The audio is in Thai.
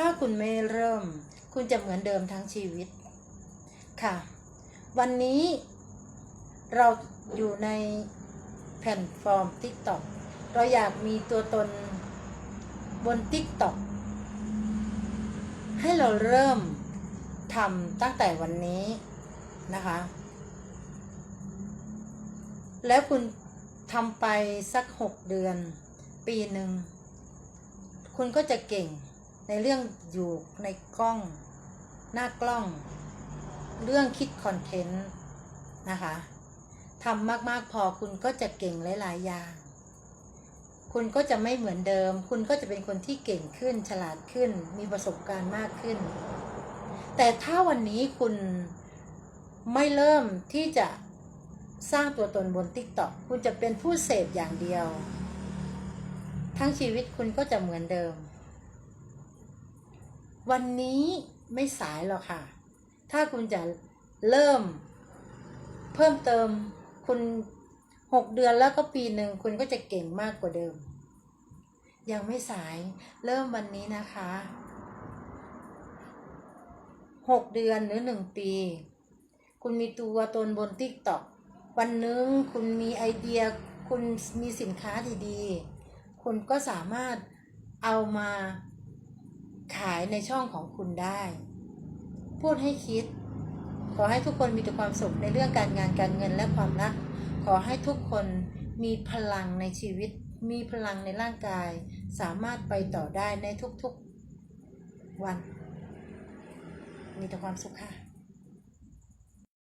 ถ้าคุณไม่เริ่ม คุณจะเหมือนเดิมทั้งชีวิต ค่ะ วันนี้เราอยู่ในแพลตฟอร์ม TikTok เราอยากมีตัวตนบน TikTok ให้เราเริ่มทำตั้งแต่วันนี้นะคะ แล้วคุณทำไปสักหกเดือน ปีหนึ่ง คุณก็จะเก่ง ในเรื่องอยู่ในกล้อง หน้ากล้อง เรื่องคิดคอนเทนต์นะคะทำมาก ๆ พอคุณก็จะเก่งหลาย ๆ อย่าง คุณก็จะไม่เหมือนเดิม คุณก็จะเป็นคนที่เก่งขึ้น ฉลาดขึ้น มีประสบการณ์มากขึ้น แต่ถ้าวันนี้คุณไม่เริ่มที่จะสร้างตัวตนบน TikTok คุณจะเป็นผู้เสพอย่างเดียว ทั้งชีวิตคุณก็จะเหมือนเดิม วันนี้ไม่สายหรอกค่ะ ถ้าคุณจะเริ่มเพิ่มเติมคุณหกเดือนแล้วก็ปีหนึ่งคุณก็จะเก่งมากกว่าเดิม ยังไม่สายเริ่มวันนี้นะคะหกเดือนหรือหนึ่งปี คุณมีตัวตนบน TikTok วันหนึ่งคุณมีไอเดีย คุณมีสินค้าดีๆ คุณก็สามารถเอามา ขายในช่องของคุณได้ พูดให้คิด ขอให้ทุกคนมีแต่ความสุขในเรื่องการงานการเงินและความรัก ขอให้ทุกคนมีพลังในชีวิต มีพลังในร่างกาย สามารถไปต่อได้ในทุกๆวัน มีแต่ความสุขค่ะ